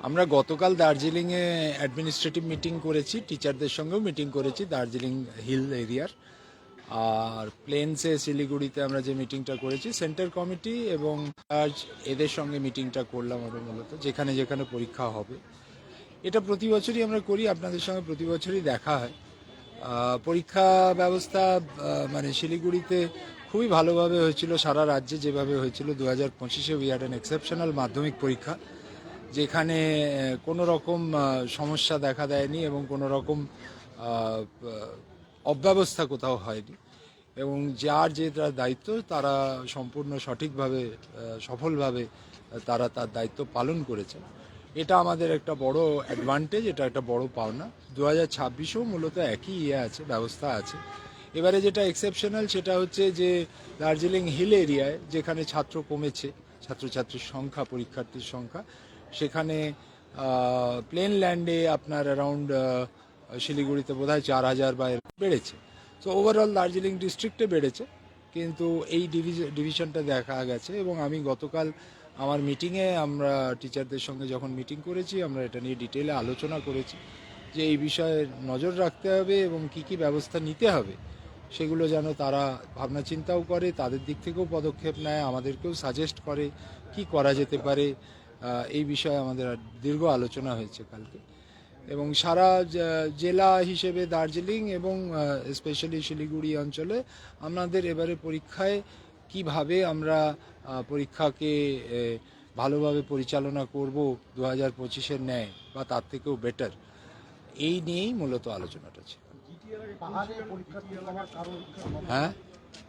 আমরা গতকাল দার্জিলিংয়ে অ্যাডমিনিস্ট্রেটিভ মিটিং করেছি টিচারদের সঙ্গেও মিটিং করেছি দার্জিলিং হিল এরিয়ার। আর প্লেনসে শিলিগুড়িতে আমরা যে মিটিংটা করেছি সেন্টার কমিটি এবং আজ এদের সঙ্গে মিটিংটা করলাম আমরা মূলত, যেখানে যেখানে পরীক্ষা হবে। এটা প্রতি বছরই আমরা করি, আপনাদের সঙ্গে প্রতি বছরই দেখা হয়। পরীক্ষা ব্যবস্থা মানে শিলিগুড়িতে খুবই ভালোভাবে হয়েছিল, সারা রাজ্যে যেভাবে হয়েছিল। দু হাজার পঁচিশে উই হ্যাড অ্যান এক্সেপশনাল মাধ্যমিক পরীক্ষা, যেখানে কোনো রকম সমস্যা দেখা দেয়নি এবং কোনো রকম অব্যবস্থা কোথাও হয়নি। এবং যার যে তার দায়িত্ব, তারা সম্পূর্ণ সঠিকভাবে সফলভাবে তারা তার দায়িত্ব পালন করেছে এটা আমাদের একটা বড় অ্যাডভান্টেজ এটা একটা বড় পাওনা। দু হাজার ছাব্বিশেও মূলত একই ইয়ে আছে, ব্যবস্থা আছে। এবারে যেটা এক্সেপশনাল সেটা হচ্ছে যে দার্জিলিং হিল এরিয়ায়, যেখানে ছাত্র কমেছে, ছাত্রছাত্রীর সংখ্যা, পরীক্ষার্থীর সংখ্যা, সেখানে প্লেন ল্যান্ডে আপনার অ্যারাউন্ড শিলিগুড়িতে বোধ হয় চার হাজার বা বেড়েছে। তো ওভারঅল দার্জিলিং ডিস্ট্রিক্টে বেড়েছে, কিন্তু এই ডিভিশনটা দেখা গেছে এবং আমি গতকাল আমার মিটিংয়ে আমরা টিচারদের সঙ্গে যখন মিটিং করেছি, আমরা এটা নিয়ে ডিটেলে আলোচনা করেছি যে এই বিষয়ে নজর রাখতে হবে এবং কি কি ব্যবস্থা নিতে হবে। সেগুলো যেন তারা ভাবনা চিন্তাও করে, তাদের দিক থেকেও পদক্ষেপ নেয়, আমাদেরকেও সাজেস্ট করে কি করা যেতে পারে এই বিষয়ে আমাদের দীর্ঘ আলোচনা হয়েছে কালকে। এবং সারা জেলা হিসেবে দার্জিলিং এবং স্পেশালি শিলিগুড়ি অঞ্চলে আমাদের এবারে পরীক্ষায় কীভাবে আমরা পরীক্ষাকে ভালোভাবে পরিচালনা করব দু হাজার পঁচিশের ন্যায় বা তার থেকেও বেটার এই নিয়েই মূলত আলোচনাটা ছিল। হ্যাঁ?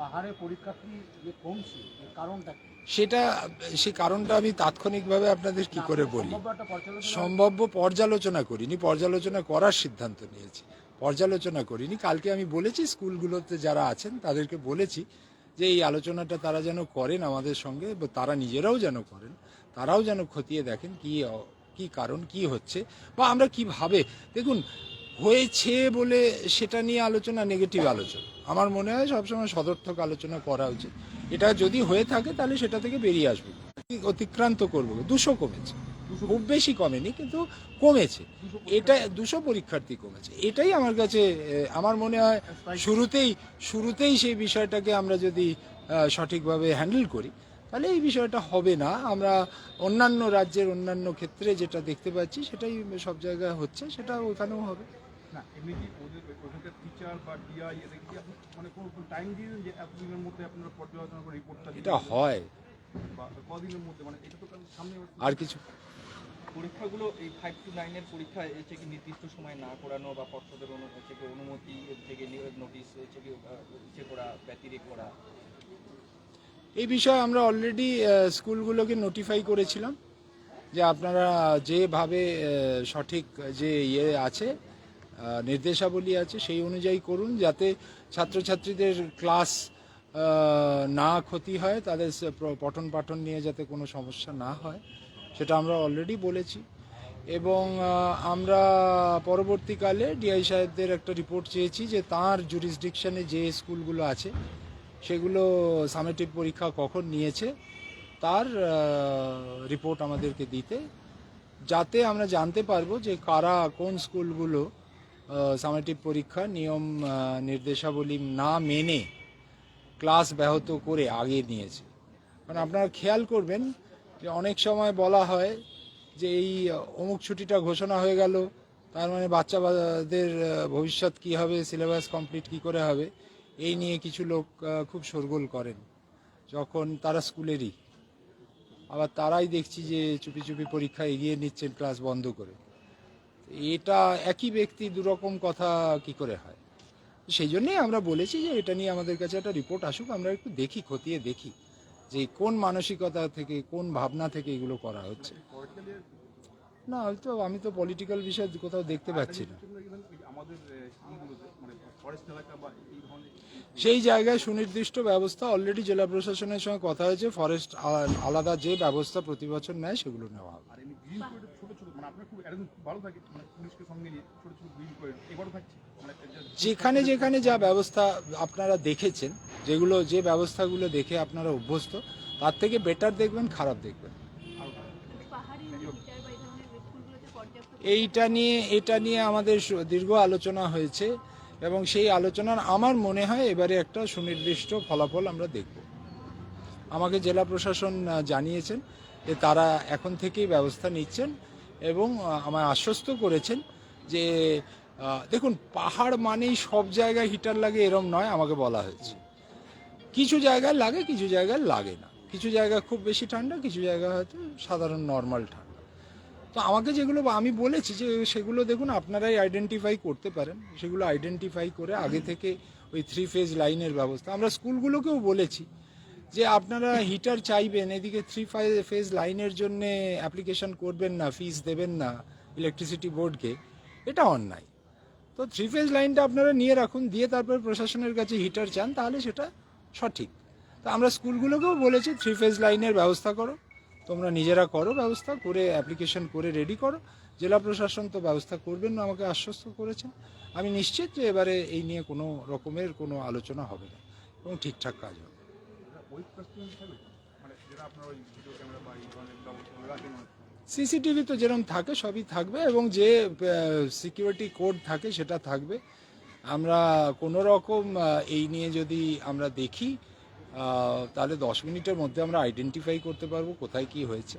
পাহাড়ে পরীক্ষার্থী যে কমছে এর কারণটা কি? সেটা সে কারণটা আমি তাৎক্ষণিকভাবে আপনাদের কি করে বলি। সম্ভাব্য পর্যালোচনা করিনি পর্যালোচনা করার সিদ্ধান্ত নিয়েছি। পর্যালোচনা করিনি কালকে আমি বলেছি স্কুলগুলোতে যারা আছেন তাদেরকে বলেছি যে এই আলোচনাটা তারা যেন করেন আমাদের সঙ্গে তারা নিজেরাও যেন করেন তারাও যেন খতিয়ে দেখেন কি কি কারণ কি হচ্ছে বা আমরা কীভাবে দেখুন হয়েছে বলে সেটা নিয়ে আলোচনা নেগেটিভ আলোচনা। আমার মনে হয় সবসময় সদর্থক আলোচনা করা উচিত। এটা যদি হয়ে থাকে তাহলে সেটা থেকে বেরিয়ে আসব। অতিক্রান্ত করব। দুশো কমেছে। খুব বেশি কমেনি কিন্তু কমেছে। এটা দুশো পরীক্ষার্থী কমেছে। এটাই আমার কাছে আমার মনে হয় শুরুতেই শুরুতেই সেই বিষয়টাকে আমরা যদি সঠিকভাবে হ্যান্ডেল করি তাহলে এই বিষয়টা হবে না। আমরা অন্যান্য রাজ্যের অন্যান্য ক্ষেত্রে যেটা দেখতে পাচ্ছি সেটাই সব জায়গায় হচ্ছে সেটা ওখানেও হবে। না এমনিতেই ওদের ওখানকার টিচার বা ডিআই এদেরকে কি আপনি মানে কোনো টাইম দিয়ে দেন যে এতদিনের মধ্যে আপনারা পর্যালোচনা করে রিপোর্টটা এটা হয়। বা কদিনের মধ্যে? মানে এটা তো সামনে আর কিছু পরীক্ষাগুলো এই ফাইভ টু নাইনের পরীক্ষা হচ্ছে কি নির্দিষ্ট সময় না করানো বা পর্ষদের হচ্ছে কি অনুমতি হচ্ছে কি নোটিশ হচ্ছে কি আহ, ইসে করা ব্যতিরেক করা। এই বিষয়ে আমরা অলরেডি স্কুলগুলোকে নোটিফাই করেছিলাম যে আপনারা যেভাবে সঠিক যে ইয়ে আছে নির্দেশাবলী আছে, সেই অনুযায়ী করুন যাতে ছাত্রছাত্রীদের ক্লাস না ক্ষতি হয়, তাদের পঠন পাঠন নিয়ে যাতে কোনো সমস্যা না হয়, সেটা আমরা অলরেডি বলেছি। এবং আমরা পরবর্তীকালে ডিআই সাহেবদের একটা রিপোর্ট চেয়েছি যে তার জুরিসডিকশানে যে স্কুলগুলো আছে, সেগুলো সামেটিভ পরীক্ষা কখন নিয়েছে, তার রিপোর্ট আমাদেরকে দিতে, যাতে আমরা জানতে পারব যে কারা কোন স্কুলগুলো সামেটিভ পরীক্ষা, নিয়ম নির্দেশাবলী না মেনে ক্লাস ব্যাহত করে আগে নিয়েছে। কারণ আপনারা খেয়াল করবেন যে অনেক সময় বলা হয় যে এই অমুক ছুটিটা ঘোষণা হয়ে গেল, তার মানে বাচ্চাদের ভবিষ্যৎ কি হবে, সিলেবাস কমপ্লিট কি করে হবে, এই নিয়ে কিছু লোক খুব শোরগোল করেন। যখন তারা স্কুলেরই, আবার তারাই দেখছি যে চুপি চুপি পরীক্ষা এগিয়ে নিচ্ছেন, ক্লাস বন্ধ করে। এটা একই ব্যক্তি দুরকম কথা কি করে হয় সেই জন্যই আমরা বলেছি যে এটা নিয়ে আমাদের কাছে একটা রিপোর্ট আসুক আমরা একটু দেখি খতিয়ে দেখি যে কোন মানসিকতা থেকে কোন ভাবনা থেকে এগুলো করা হচ্ছে না হয়তো আমি তো পলিটিক্যাল বিষয় কোথাও দেখতে পাচ্ছি না সেই জায়গায় সুনির্দিষ্ট ব্যবস্থা অলরেডি জেলা প্রশাসনের সঙ্গে কথা হয়েছে ফরেস্ট আলাদা যে ব্যবস্থা প্রতি বছর নেয় সেগুলো নেওয়া হবে। আর এমনি গ্রিন করে ছোট ছোট মানে আপনার খুব একদম ভালো থাকে মানে মানে যেখানে যেখানে যা ব্যবস্থা আপনারা দেখেছেন যেগুলো যে ব্যবস্থাগুলো দেখে আপনারা অভ্যস্ত তার থেকে বেটার দেখবেন খারাপ দেখবেন। পাহাড়ি টিচার বা এই ধরনের স্কুলগুলোতে পর্যাপ্ত এইটা নিয়ে এটা নিয়ে আমাদের সু- দীর্ঘ আলোচনা হয়েছে। এবং সেই আলোচনার আমার মনে হয় এবারে একটা সুনির্দিষ্ট ফলাফল আমরা দেখব। আমাকে জেলা প্রশাসন জানিয়েছেন যে তারা এখন থেকেই ব্যবস্থা নিচ্ছেন এবং আমায় আশ্বস্ত করেছেন যে দেখুন, পাহাড় মানেই সব জায়গায় হিটার লাগে এরম নয় আমাকে বলা হয়েছে। কিছু জায়গায় লাগে, কিছু জায়গায় লাগে না। কিছু জায়গায় খুব বেশি ঠান্ডা, কিছু জায়গায় হয়তো সাধারণ নর্মাল ঠান্ডা। তো আমাকে যেগুলো আমি বলেছি যে সেগুলো দেখুন আপনারাই আইডেন্টিফাই করতে পারেন। সেগুলো আইডেন্টিফাই করে আগে থেকে ওই থ্রি ফেজ লাইনের ব্যবস্থা। আমরা স্কুলগুলোকেও বলেছি যে আপনারা হিটার চাইবেন এদিকে থ্রি ফেজ লাইনের জন্য অ্যাপ্লিকেশন করবেন না ফিস দেবেন না ইলেকট্রিসিটি বোর্ডকে এটা অন্যায়। তো থ্রি ফেজ লাইনটা আপনারা নিয়ে রাখুন দিয়ে তারপর প্রশাসনের কাছে হিটার চান তাহলে সেটা সঠিক। তো আমরা স্কুলগুলোকেও বলেছি থ্রি ফেজ লাইনের ব্যবস্থা করো। তোমরা নিজেরা করো ব্যবস্থা, করে অ্যাপ্লিকেশন করে রেডি করো। জেলা প্রশাসন তো ব্যবস্থা করবেন আমাকে আশ্বস্ত করেছেন। আমি নিশ্চিত যে এবারে এই নিয়ে কোনো রকমের কোনো আলোচনা হবে না এবং ঠিকঠাক কাজ হবে। সিসিটিভি তো যেরকম থাকে, সবই থাকবে এবং যে সিকিউরিটি কোড থাকে সেটা থাকবে। আমরা কোনো রকম এই নিয়ে যদি আমরা দেখি তাহলে দশ মিনিটের মধ্যে আমরা আইডেন্টিফাই করতে পারব কোথায় কি হয়েছে।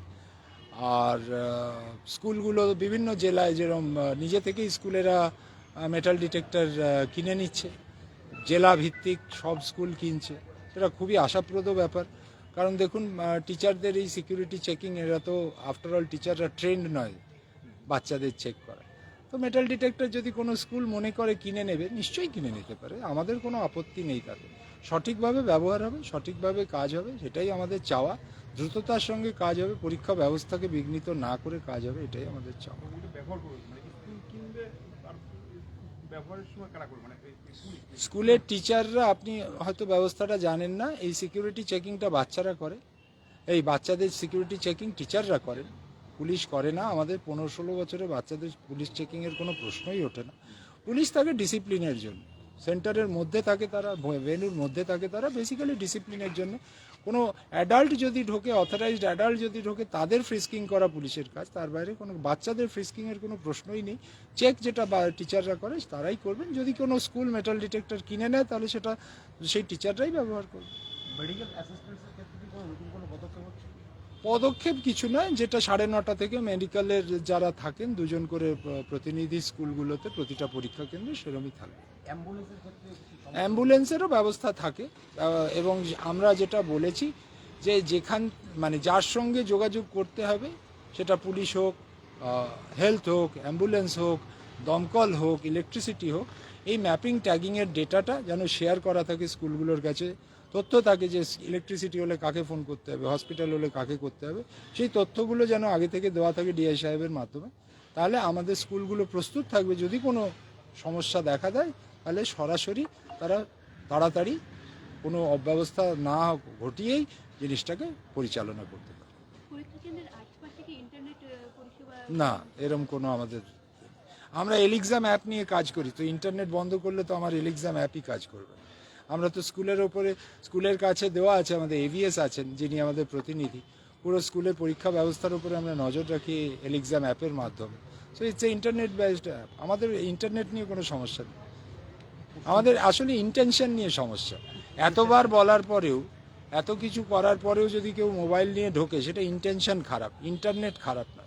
আর স্কুলগুলো বিভিন্ন জেলায় যেরকম নিজে থেকেই স্কুলেরা মেটাল ডিটেক্টর কিনে নিচ্ছে। জেলা ভিত্তিক সব স্কুল কিনছে। সেটা খুবই আশাপ্রদ ব্যাপার। কারণ দেখুন টিচারদের এই সিকিউরিটি চেকিং এরা তো আফটার অল টিচাররা ট্রেন্ড নয়, বাচ্চাদের চেক করা। তো মেটাল ডিটেক্টর যদি কোনো স্কুল মনে করে কিনে নেবে, নিশ্চয়ই কিনে নিতে পারে। আমাদের কোনো আপত্তি নেই তাতে। সঠিকভাবে ব্যবহার হবে সঠিকভাবে কাজ হবে সেটাই আমাদের চাওয়া। দ্রুততার সঙ্গে কাজ হবে পরীক্ষা ব্যবস্থাকে বিঘ্নিত না করে কাজ হবে এটাই আমাদের চাওয়া। মানে মানে স্কুলের টিচাররা আপনি হয়তো ব্যবস্থাটা জানেন না এই সিকিউরিটি চেকিংটা বাচ্চারা করে। এই বাচ্চাদের সিকিউরিটি চেকিং টিচাররা করেন। পুলিশ করে না আমাদের পনেরো ষোলো বছরে বাচ্চাদের পুলিশ চেকিংয়ের কোনো প্রশ্নই ওঠে না। পুলিশ থাকে ডিসিপ্লিনের জন্য। সেন্টারের মধ্যে থাকে তারা ভেনুর মধ্যে থাকে তারা বেসিক্যালি ডিসিপ্লিনের জন্য। কোনো অ্যাডাল্ট যদি ঢোকে অথরাইজড অ্যাডাল্ট যদি ঢোকে তাদের ফ্রিস্কিং করা পুলিশের কাজ। তার বাইরে কোনো বাচ্চাদের ফ্রিস্কিংয়ের কোনো প্রশ্নই নেই। চেক যেটা বা টিচাররা করে তারাই করবেন। যদি কোনো স্কুল মেটাল ডিটেক্টর কিনে নেয় তাহলে সেটা সেই টিচাররাই ব্যবহার করবে। মেডিকেল অ্যাসিস্ট্যান্সের ক্ষেত্রে কোনো নতুন কোনো পদক্ষেপ হচ্ছে? পদক্ষেপ কিছু নয় যেটা সাড়ে নটা থেকে মেডিকেলের যারা থাকেন দুজন করে প্রতিনিধি স্কুলগুলোতে প্রতিটা পরীক্ষা কেন্দ্রে সেরমই থাকবে। অ্যাম্বুলেন্সেরও ব্যবস্থা থাকে এবং আমরা যেটা বলেছি যে যেখান মানে যার সঙ্গে যোগাযোগ করতে হবে, সেটা পুলিশ হোক হেলথ হোক, অ্যাম্বুলেন্স হোক, দমকল হোক, ইলেকট্রিসিটি হোক, এই ম্যাপিং, ট্যাগিংয়ের ডেটাটা যেন শেয়ার করা থাকে স্কুলগুলোর কাছে, তথ্য থাকে যে ইলেকট্রিসিটি হলে কাকে ফোন করতে হবে, হসপিটাল হলে কাকে করতে হবে, সেই তথ্যগুলো যেন আগে থেকে দেওয়া থাকে ডিআই সাহেবের মাধ্যমে, তাহলে আমাদের স্কুলগুলো প্রস্তুত থাকবে যদি কোনো সমস্যা দেখা দেয় তাহলে সরাসরি তারা তাড়াতাড়ি কোনো অব্যবস্থা না ঘটিয়েই জিনিসটাকে পরিচালনা করতে পারে। না এরম কোনো আমাদের আমরা এলিক্সাম অ্যাপ নিয়ে কাজ করি তো ইন্টারনেট বন্ধ করলে তো আমার এলিক্সাম অ্যাপই কাজ করবে। আমরা তো স্কুলের ওপরে স্কুলের কাছে দেওয়া আছে আমাদের এভিএস আছেন যিনি আমাদের প্রতিনিধি। পুরো স্কুলের পরীক্ষা ব্যবস্থার উপরে আমরা নজর রাখি এলিক্সাম অ্যাপের মাধ্যমে। So it's a internet based app আমাদের ইন্টারনেট নিয়ে কোনো সমস্যা নেই। আমাদের আসলে ইন্টেনশন নিয়ে সমস্যা। এতবার বলার পরেও, এত কিছু করার পরেও যদি কেউ মোবাইল নিয়ে ঢোকে, সেটা ইন্টেনশন খারাপ ইন্টারনেট খারাপ না।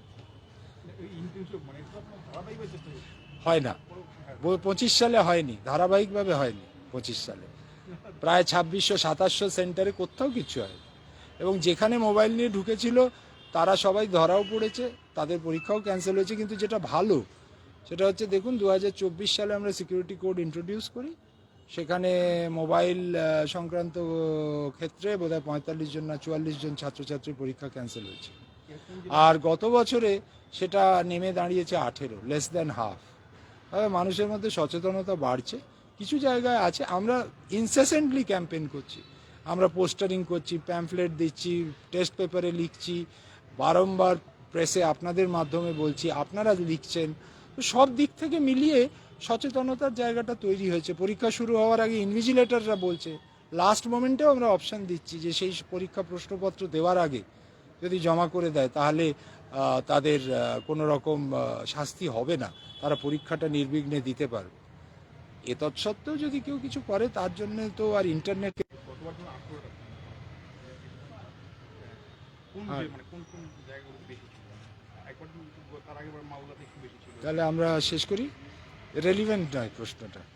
হয় না। পঁচিশ সালে হয়নি, ধারাবাহিকভাবে হয়নি পঁচিশ সালে। প্রায় ছাব্বিশশো, সাতাশশো সেন্টারে কোথাও কিছু হয় এবং যেখানে মোবাইল নিয়ে ঢুকেছিল, তারা সবাই ধরাও পড়েছে, তাদের পরীক্ষাও ক্যান্সেল হয়েছে, কিন্তু যেটা ভালো সেটা হচ্ছে দেখুন দু হাজার চব্বিশ সালে আমরা সিকিউরিটি কোড ইন্ট্রোডিউস করি। সেখানে মোবাইল সংক্রান্ত ক্ষেত্রে বোধহয় পঁয়তাল্লিশ জন না চুয়াল্লিশ জন ছাত্রছাত্রীর পরীক্ষা ক্যান্সেল হয়েছে। আর গত বছরে সেটা নেমে দাঁড়িয়েছে আঠেরো লেস দ্যান হাফ তবে মানুষের মধ্যে সচেতনতা বাড়ছে। কিছু জায়গায় আছে, আমরা ইনসেসেন্টলি ক্যাম্পেইন করছি। আমরা পোস্টারিং করছি প্যাম্পলেট দিচ্ছি টেস্ট পেপারে লিখছি। বারংবার প্রেসে আপনাদের মাধ্যমে বলছি, আপনারা লিখছেন সব দিক থেকে মিলিয়ে সচেতনতার জায়গাটা তৈরি হয়েছে। পরীক্ষা শুরু হওয়ার আগে ইনভিজিলেটররা বলছে লাস্ট মোমেন্টেও আমরা অপশন দিচ্ছি যে সেই পরীক্ষা প্রশ্নপত্র দেওয়ার আগে যদি জমা করে দেয় তাহলে তাদের কোনো রকম শাস্তি হবে না। তারা পরীক্ষাটা নির্বিঘ্নে দিতে পারবে। এ তৎসত্ত্বেও যদি কেউ কিছু করে তার জন্য তো আর ইন্টারনেট কোন মানে কোন কোন বেশি ছিল একবার তো তার আগেবার মাওলাতে একটু বেশি ছিল তাহলে আমরা শেষ করি। রেলিভেন্ট নয় প্রশ্নটা।